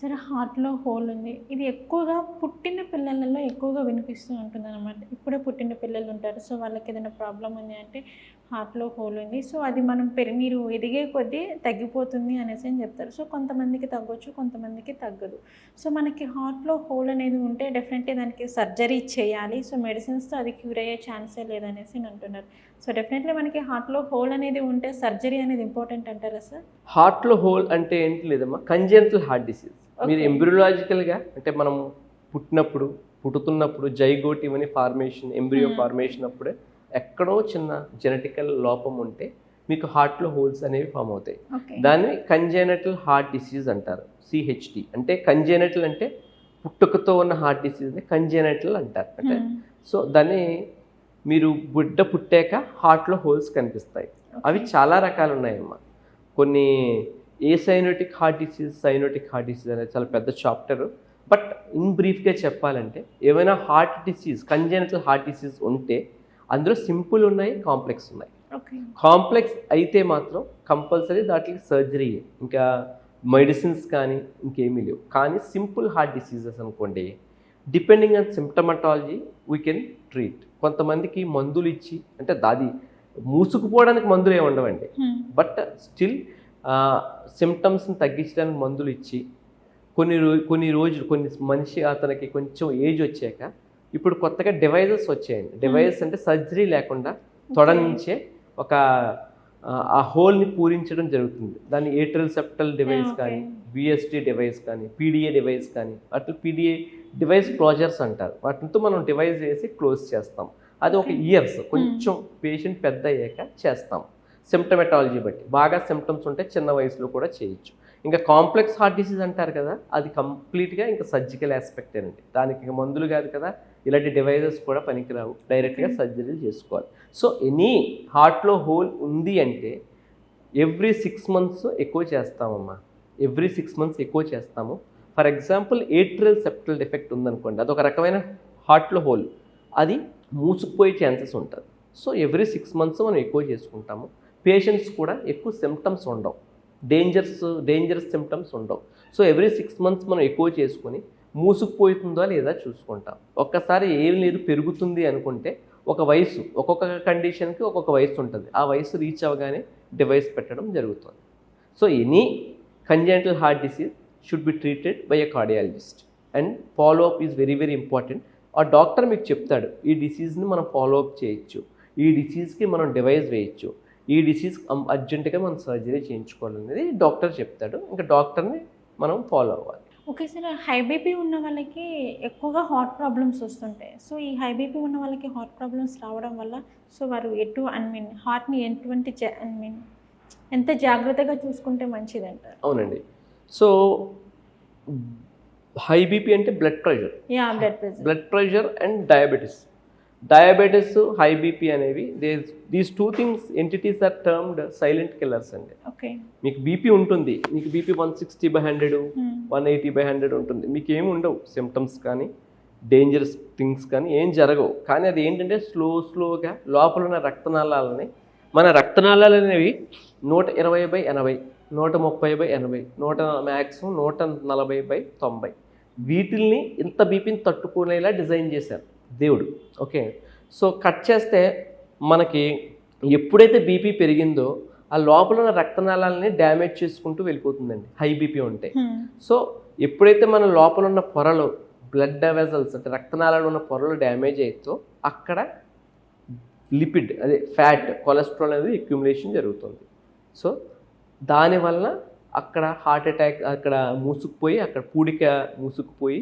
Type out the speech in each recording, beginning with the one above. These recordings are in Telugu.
సరే హార్ట్లో హోల్ ఉంది. ఇది ఎక్కువగా పుట్టిన పిల్లలలో ఎక్కువగా వినిపిస్తూ ఉంటుంది అనమాట ఇప్పుడే పుట్టిన పిల్లలు ఉంటారు. సో వాళ్ళకి ఏదైనా ప్రాబ్లం ఉంది అంటే హార్ట్లో హోల్ ఉంది. సో అది మనం పెరి మీరు ఎదిగే కొద్దీ తగ్గిపోతుంది అనేసి అని చెప్తారు. సో కొంతమందికి తగ్గొచ్చు కొంతమందికి తగ్గదు. సో మనకి హార్ట్లో హోల్ అనేది ఉంటే డెఫినెట్లీ దానికి సర్జరీ చేయాలి. సో మెడిసిన్స్తో అది క్యూర్ అయ్యే ఛాన్సే లేదనేసి అని అంటున్నారు. సో డెఫినెట్లీ మనకి హార్ట్లో హోల్ అనేది ఉంటే సర్జరీ అనేది ఇంపార్టెంట్ అంటారా సార్ హార్ట్లో హోల్ అంటే ఏంటి లేదమ్మా? కంజెంటల్ హార్ట్ డిసీజ్ మీరు ఎంబ్రియోలాజికల్గా అంటే మనం పుట్టినప్పుడు పుట్టుతున్నప్పుడు జైగోటివ్ అని ఫార్మేషన్ ఎంబ్రియో ఫార్మేషన్ అప్పుడే ఎక్కడో చిన్న జెనెటికల్ లోపం ఉంటే మీకు హార్ట్లో హోల్స్ అనేవి ఫామ్ అవుతాయి. దాన్ని కంజెనటల్ హార్ట్ డిసీజ్ అంటారు సిహెచ్డి అంటే కంజెనటల్ అంటే పుట్టుకతో ఉన్న హార్ట్ డిసీజ్ని కంజెనటల్ అంటారు. అంటే సో దాన్ని మీరు బిడ్డ పుట్టాక హార్ట్లో హోల్స్ కనిపిస్తాయి. అవి చాలా రకాలు ఉన్నాయమ్మా కొన్ని acyanotic heart disease cyanotic heart disease అనేది చాలా పెద్ద చాప్టర్ బట్ ఇన్ బ్రీఫ్గా చెప్పాలంటే ఏమైనా heart disease congenital heart disease ఉంటే అందులో సింపుల్ ఉన్నాయి కాంప్లెక్స్ ఉన్నాయి. కాంప్లెక్స్ అయితే మాత్రం కంపల్సరీ దాంట్లోకి సర్జరీ ఇంకా మెడిసిన్స్ కానీ ఇంకేమీ లేవు. కానీ సింపుల్ హార్ట్ డిసీజెస్ అనుకోండి depending on symptomatology we can treat కొంతమందికి మందులు ఇచ్చి అంటే దాది మూసుకుపోవడానికి మందులు ఏమి ఉండవండి. బట్ స్టిల్ సిమ్టమ్స్ని తగ్గించడానికి మందులు ఇచ్చి కొన్ని రో కొన్ని రోజులు కొన్ని మనిషి అతనికి కొంచెం ఏజ్ వచ్చాక ఇప్పుడు కొత్తగా డివైజెస్ వచ్చాయండి. డివైజెస్ అంటే సర్జరీ లేకుండా తొడ నుంచే ఒక ఆ, హోల్ని పూరించడం జరుగుతుంది. దాన్ని ఏట్రల్ సెప్టల్ డివైస్. కానీ బిఎస్టీ డివైస్ కానీ పీడిఏ డివైస్ కానీ అట్లా పీడిఏ డివైస్ క్లోజర్స్ అంటారు. వాటితో మనం డివైస్ వేసి క్లోజ్ చేస్తాం. అది ఒక ఇయర్స్ కొంచెం పేషెంట్ పెద్ద అయ్యాక చేస్తాం. సిమ్టమెటాలజీ బట్టి. బాగా సిమ్టమ్స్ ఉంటే చిన్న వయసులో కూడా చేయొచ్చు. ఇంకా కాంప్లెక్స్ హార్ట్ డిసీజ్ అంటారు కదా అది కంప్లీట్గా ఇంకా సర్జికల్ ఆస్పెక్ట్ అండి. దానికి ఇంకా మందులు కాదు కదా ఇలాంటి డివైజెస్ కూడా పనికిరావు. డైరెక్ట్గా సర్జరీలు చేసుకోవాలి. సో ఎనీ హార్ట్లో హోల్ ఉంది అంటే ఎవ్రీ సిక్స్ మంత్స్ ఎక్కువ చేస్తామమ్మా. ఎవ్రీ సిక్స్ మంత్స్ ఎక్కువ చేస్తాము. For example atrial septal defect ఉందనుకోండి అదొక రకమైన హార్ట్లో హోల్. అది మూసుకుపోయే ఛాన్సెస్ ఉంటుంది సో ఎవ్రీ సిక్స్ మంత్స్ మనం ఎక్కువ చేసుకుంటాము. పేషెంట్స్ కూడా ఎక్కువ సిమ్టమ్స్ ఉండవు. డేంజర్స్ డేంజరస్ సిమ్టమ్స్ ఉండవు. సో ఎవ్రీ సిక్స్ మంత్స్ మనం ఎక్కువ చేసుకొని మూసుకుపోతుందా లేదా చూసుకుంటాం. ఒక్కసారి ఏం లేదు పెరుగుతుంది అనుకుంటే ఒక వయసు ఒక్కొక్క కండిషన్కి ఒక్కొక్క వయసు ఉంటుంది. ఆ వయసు రీచ్ అవ్వగానే డివైస్ పెట్టడం జరుగుతుంది. So any congenital heart disease should be treated by a cardiologist and follow up is very very important ఆ డాక్టర్ మీకు చెప్తాడు ఈ డిసీజ్ని మనం ఫాలో అప్ చేయొచ్చు. ఈ డిసీజ్కి మనం డివైస్ వేయచ్చు. ఈ డిసీజ్ అర్జెంటుగా మనం సర్జరీ చేయించుకోవాలనేది డాక్టర్ చెప్తాడు. ఇంకా డాక్టర్ని మనం ఫాలో అవ్వాలి. ఓకే సార్ హై బీపీ ఉన్న వాళ్ళకి ఎక్కువగా హార్ట్ ప్రాబ్లమ్స్ వస్తుంటాయి. సో ఈ హై బీపీ ఉన్న వాళ్ళకి హార్ట్ ప్రాబ్లమ్స్ రావడం వల్ల సో వారు ఎటు ఐ మీన్ హార్ట్ని ఎటువంటి ఐ మీన్ ఎంత జాగ్రత్తగా చూసుకుంటే మంచిది అంటారు అవునండి. సో హై బీపీ అంటే blood pressure blood pressure and diabetes diabetes high BP అనేవి they these two things entities are termed silent killers అండి. ఓకే మీకు బీపీ ఉంటుంది. మీకు BP one sixty by hundred one eighty by hundred ఉంటుంది. మీకు ఏమి ఉండవు సిమ్టమ్స్ కానీ డేంజరస్ థింగ్స్ కానీ ఏం జరగవు. కానీ అది ఏంటంటే స్లో స్లోగా లోపల ఉన్న రక్తనాళాలని మన రక్తనాళాలు అనేవి నూట ఇరవై బై ఎనభై నూట ముప్పై బై ఎనభై నూట మ్యాక్సిమం నూట నలభై బై తొంభై. వీటిల్ని ఇంత బీపీని తట్టుకునేలా డిజైన్ చేశారు దేవుడు. ఓకే? సో కట్ చేస్తే మనకి ఎప్పుడైతే బీపీ పెరిగిందో ఆ లోపల ఉన్న రక్తనాళాలని డ్యామేజ్ చేసుకుంటూ వెళ్ళిపోతుందండి. హై బీపీ ఉంటే. సో ఎప్పుడైతే మన లోపల ఉన్న పొరలు బ్లడ్ వెజల్స్ అంటే రక్తనాళాలు ఉన్న పొరలు డ్యామేజ్ అవుతో అక్కడ లిపిడ్ అదే ఫ్యాట్ కొలెస్ట్రాల్ అనేది అక్యుములేషన్ జరుగుతుంది. సో దానివల్ల అక్కడ హార్ట్ అటాక్ అక్కడ మూసుకుపోయి అక్కడ పూడిక మూసుకుపోయి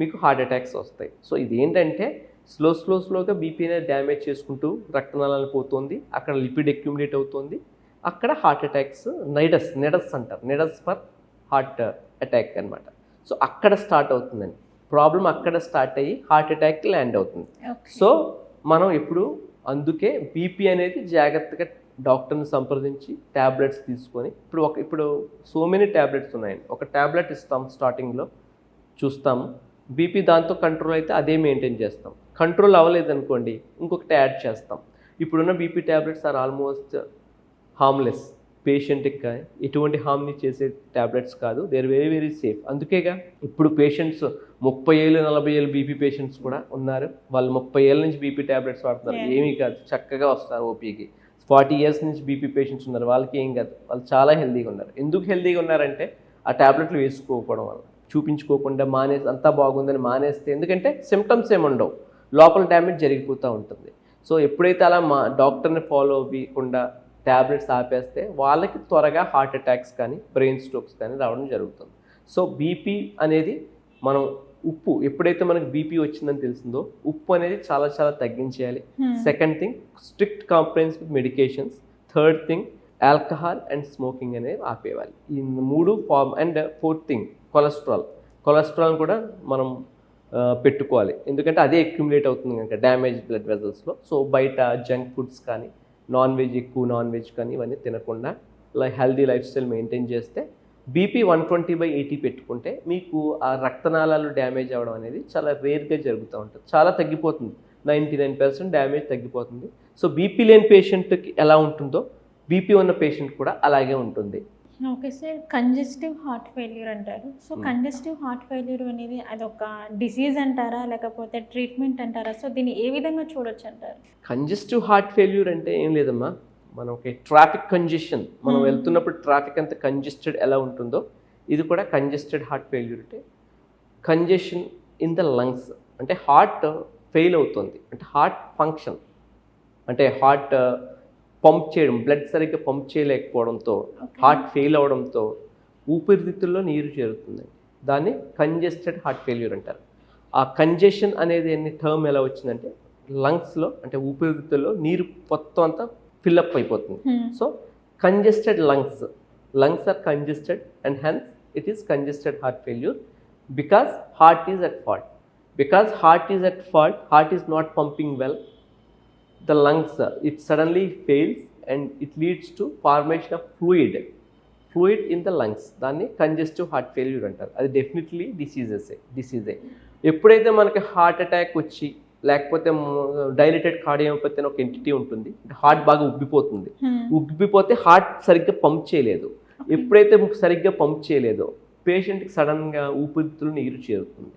మీకు హార్ట్ అటాక్స్ వస్తాయి. సో ఇది ఏంటంటే స్లో స్లో స్లోగా బీపీ అనేది డ్యామేజ్ చేసుకుంటూ రక్తనాళాలు పోతుంది అక్కడ లిపిడ్ అక్యుములేట్ అవుతుంది అక్కడ హార్ట్ అటాక్స్ నైడస్ నెడస్ అంటారు. నెడస్ ఫర్ హార్ట్ అటాక్ అన్నమాట. సో అక్కడ స్టార్ట్ అవుతుందండి. ప్రాబ్లం అక్కడ స్టార్ట్ అయ్యి హార్ట్ అటాక్ ల్యాండ్ అవుతుంది. సో మనం ఇప్పుడు అందుకే బీపీ అనేది జాగ్రత్తగా డాక్టర్ని సంప్రదించి ట్యాబ్లెట్స్ తీసుకొని ఇప్పుడు ఒక ఇప్పుడు సో మెనీ ట్యాబ్లెట్స్ ఉన్నాయండి. ఒక ట్యాబ్లెట్ ఇస్తాం స్టార్టింగ్లో చూస్తాము. బీపీ దాంతో కంట్రోల్ అయితే అదే మెయింటైన్ చేస్తాం. కంట్రోల్ అవ్వలేదు అనుకోండి ఇంకొకటి యాడ్ చేస్తాం. ఇప్పుడున్న BP tablets are almost harmless. పేషెంట్కి కానీ ఎటువంటి హామ్ని చేసే ట్యాబ్లెట్స్ కాదు. They are very very safe. అందుకేగా ఇప్పుడు పేషెంట్స్ ముప్పై ఏళ్ళు నలభై ఏళ్ళు బీపీ పేషెంట్స్ కూడా ఉన్నారు. వాళ్ళు ముప్పై ఏళ్ళ నుంచి బీపీ ట్యాబ్లెట్స్ వాడుతున్నారు. ఏమీ కాదు. చక్కగా వస్తారు ఓపీకి. ఫార్టీ ఇయర్స్ నుంచి బీపీ పేషెంట్స్ ఉన్నారు. వాళ్ళకి ఏం కాదు. వాళ్ళు చాలా హెల్తీగా ఉన్నారు. ఎందుకు హెల్తీగా ఉన్నారంటే ఆ ట్యాబ్లెట్లు వేసుకోకపోవడం వల్ల. చూపించుకోకుండా మానేసి అంతా బాగుందని మానేస్తే ఎందుకంటే సిమ్టమ్స్ ఏమి ఉండవు. లోపల డ్యామేజ్ జరిగిపోతూ ఉంటుంది. సో ఎప్పుడైతే అలా మా డాక్టర్ని ఫాలో అవ్వకుండా ట్యాబ్లెట్స్ ఆపేస్తే వాళ్ళకి త్వరగా హార్ట్ అటాక్స్ కానీ బ్రెయిన్ స్ట్రోక్స్ కానీ రావడం జరుగుతుంది. సో బీపీ అనేది మనం ఉప్పు ఎప్పుడైతే మనకి బీపీ వచ్చిందని తెలిసిందో ఉప్పు అనేది చాలా చాలా తగ్గించేయాలి. Second thing strict compliance with medications third thing alcohol and smoking అనేవి ఆపేయాలి. ఈ మూడు form and fourth thing cholesterol cholesterol కూడా మనం పెట్టుకోవాలి. ఎందుకంటే అదే అక్యుములేట్ అవుతుంది కనుక డ్యామేజ్ బ్లడ్ వెజల్స్లో సో బయట జంక్ ఫుడ్స్ కానీ నాన్ వెజ్ ఎక్కువ నాన్ వెజ్ కానీ ఇవన్నీ తినకుండా like healthy lifestyle maintain చేస్తే BP one twenty by eighty పెట్టుకుంటే మీకు ఆ రక్తనాళాలు డ్యామేజ్ అవ్వడం అనేది చాలా రేర్గా జరుగుతూ ఉంటుంది. చాలా తగ్గిపోతుంది. నైంటీ నైన్ పర్సెంట్ డ్యామేజ్ తగ్గిపోతుంది. సో బీపీ లేని పేషెంట్కి ఎలా ఉంటుందో బీపీ ఉన్న పేషెంట్ కూడా అలాగే ఉంటుంది. Okay sir congestive heart failure అంటారు. సో. కంజెస్టివ్ హార్ట్ ఫెయిల్యూర్ అనేది అదొక డిసీజ్ అంటారా? లేకపోతే ట్రీట్మెంట్ అంటారా? సో దీన్ని ఏ విధంగా చూడొచ్చు అంటారు? కంజెస్టివ్ హార్ట్ ఫెయిల్యూర్ అంటే ఏం లేదమ్మా. మనం ఒక ట్రాఫిక్ కంజెషన్ మనం Hmm. వెళ్తున్నప్పుడు ట్రాఫిక్ అంత కంజెస్టెడ్ ఎలా ఉంటుందో ఇది కూడా కంజెస్టెడ్ హార్ట్ ఫెయిల్యూర్ అంటే కంజెషన్ ఇన్ ద లంగ్స్ అంటే హార్ట్ ఫెయిల్ అవుతుంది అంటే హార్ట్ ఫంక్షన్ అంటే హార్ట్ పంప్ చేయడం బ్లడ్ సరిగ్గా పంప్ చేయలేకపోవడంతో. హార్ట్ ఫెయిల్ అవడంతో ఊపిరితిత్తుల్లో నీరు చేరుతుంది దాన్ని కంజెస్టెడ్ హార్ట్ ఫెయిల్యూర్ అంటారు ఆ కంజెషన్ అనేది అనే టర్మ్ ఎలా వచ్చిందంటే లంగ్స్లో అంటే ఊపిరితిత్తుల్లో నీరు మొత్తం అంతా ఫిల్అప్ అయిపోతుంది. Hmm. So congested lungs lungs are congested and hence it is congested heart failure because heart is at fault because heart is at fault heart is not pumping well lungs uh, it suddenly fails and it leads to formation of fluid. Fluid in the lungs దాన్ని కంజెస్టివ్ హార్ట్ ఫెయిల్యూర్ అంటారు. అది డెఫినెట్లీ డిసీజెస్ డిసీజే ఎప్పుడైతే మనకి హార్ట్ అటాక్ వచ్చి లేకపోతే డైలేటెడ్ కార్డియోపతి అని ఒక ఎంటిటీ ఉంటుంది. హార్ట్ బాగా ఉబ్బిపోతుంది. Hmm. ఉబ్బిపోతే హార్ట్ సరిగ్గా పంప్ చేయలేదు. ఎప్పుడైతే సరిగ్గా పంప్ చేయలేదో పేషెంట్కి సడన్గా ఊపిరితిత్తులు నీరు చేరుతుంది.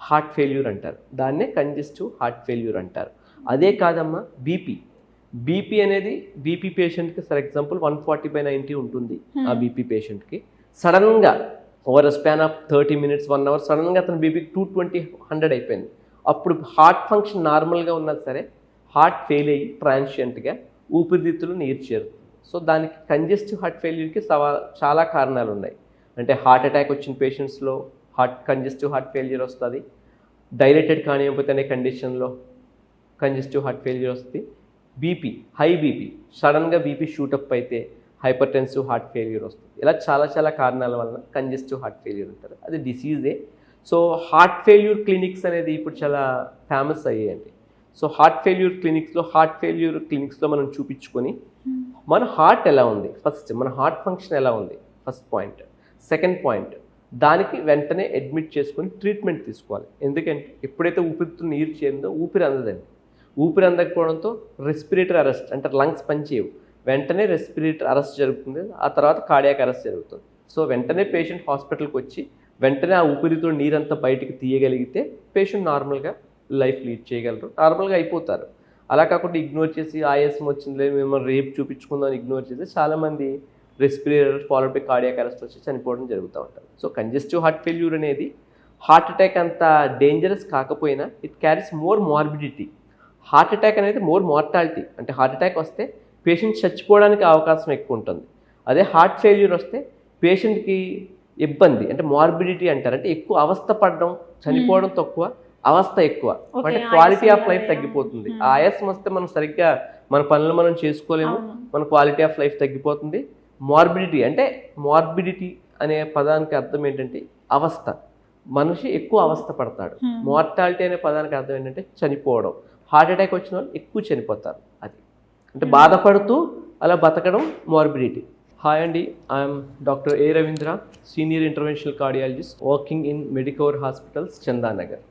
హార్ట్ ఫెయిల్యూర్ అంటారు. దాన్నే కంజెస్టివ్ హార్ట్ ఫెయిల్యూర్ అంటారు. అదే కాదమ్మా బీపీ బీపీ అనేది బీపీ పేషెంట్కి for example one forty by ninety ఉంటుంది ఆ బీపీ పేషెంట్కి సడన్గా over span of thirty minutes one hour సడన్గా అతని బీపీ టూ ట్వంటీ హండ్రెడ్ అయిపోయింది. అప్పుడు హార్ట్ ఫంక్షన్ నార్మల్గా ఉన్నా సరే హార్ట్ ఫెయిల్ అయ్యి ట్రాన్షియంట్గా ఊపిరితిత్తులు నీరు చేరుతుంది సో దానికి కంజెస్టివ్ హార్ట్ ఫెయిల్యూర్కి సవా చాలా కారణాలు ఉన్నాయి అంటే హార్ట్ అటాక్ వచ్చిన పేషెంట్స్లో హార్ట్ కంజెస్టివ్ హార్ట్ ఫెయిల్యూర్ వస్తుంది. డైలేటెడ్ కానివ్వకపోతేనే అనే కండిషన్లో కంజెస్టివ్ హార్ట్ ఫెయిల్యూర్ వస్తుంది. బీపీ హై బీపీ సడన్గా బీపీ షూటప్ అయితే హైపర్ టెన్సివ్ హార్ట్ ఫెయిల్యూర్ వస్తుంది. ఇలా చాలా చాలా కారణాల వలన కంజెస్టివ్ హార్ట్ ఫెయిల్యూర్ ఉంటారు అది డిసీజే సో హార్ట్ ఫెయిల్యూర్ క్లినిక్స్ అనేది ఇప్పుడు చాలా ఫేమస్ అయ్యాయండి. సో హార్ట్ ఫెయిల్యూర్ క్లినిక్స్లో హార్ట్ ఫెయిల్యూర్ క్లినిక్స్లో మనం చూపించుకొని మన హార్ట్ ఎలా ఉంది? ఫస్ట్ మన హార్ట్ ఫంక్షన్ ఎలా ఉంది? First point. సెకండ్ పాయింట్ దానికి వెంటనే అడ్మిట్ చేసుకొని ట్రీట్మెంట్ తీసుకోవాలి. ఎందుకంటే ఎప్పుడైతే ఊపిరితో నీరు చేరిందో ఊపిరి అందదండి. ఊపిరి అందకపోవడంతో రెస్పిరేటరీ అరెస్ట్ అంటే లంగ్స్ పనిచేయవు. వెంటనే రెస్పిరేటరీ అరెస్ట్ జరుగుతుంది. ఆ తర్వాత కార్డియాక్ అరెస్ట్ జరుగుతుంది. సో వెంటనే పేషెంట్ హాస్పిటల్కి వచ్చి వెంటనే ఆ ఊపిరితో నీరంతా బయటికి తీయగలిగితే పేషెంట్ నార్మల్గా లైఫ్ లీడ్ చేయగలరు. నార్మల్గా అయిపోతారు. అలా కాకుండా ఇగ్నోర్ చేసి ఆయాసం వచ్చిందిలే మేము రేపు చూపించుకుందాం ఇగ్నోర్ చేసి చాలామంది respirator followed by cardiac arrest వచ్చి చనిపోవడం జరుగుతూ ఉంటారు సో కంజెస్టివ్ హార్ట్ ఫెయిల్యూర్ అనేది హార్ట్ అటాక్ అంత డేంజరస్ కాకపోయినా it carries more morbidity heart attack అనేది మోర్ మార్టాలిటీ అంటే హార్ట్ అటాక్ వస్తే పేషెంట్ చచ్చిపోవడానికి అవకాశం ఎక్కువ ఉంటుంది. అదే హార్ట్ ఫెయిల్యూర్ వస్తే పేషెంట్కి ఇబ్బంది. అంటే మార్బిడిటీ అంటారు అంటే ఎక్కువ అవస్థ పడడం చనిపోవడం తక్కువ అవస్థ ఎక్కువ. అంటే క్వాలిటీ ఆఫ్ లైఫ్. తగ్గిపోతుంది. ఆ ఆయాసం వస్తే మనం సరిగ్గా మన పనులు మనం చేసుకోలేము. మన క్వాలిటీ ఆఫ్ లైఫ్ తగ్గిపోతుంది. మార్బిడిటీ అంటే మార్బిడిటీ అనే పదానికి అర్థం ఏంటంటే అవస్థ. మనిషి ఎక్కువ అవస్థ పడతాడు. మార్టాలిటీ అనే పదానికి అర్థం ఏంటంటే చనిపోవడం. హార్ట్ అటాక్ వచ్చిన వాళ్ళు ఎక్కువ చనిపోతారు. అది. అంటే బాధపడుతూ అలా బతకడం మార్బిడిటీ హాయ్ అండి I'm doctor A Ravindra senior interventional cardiologist working in Medicover hospitals Chandanagar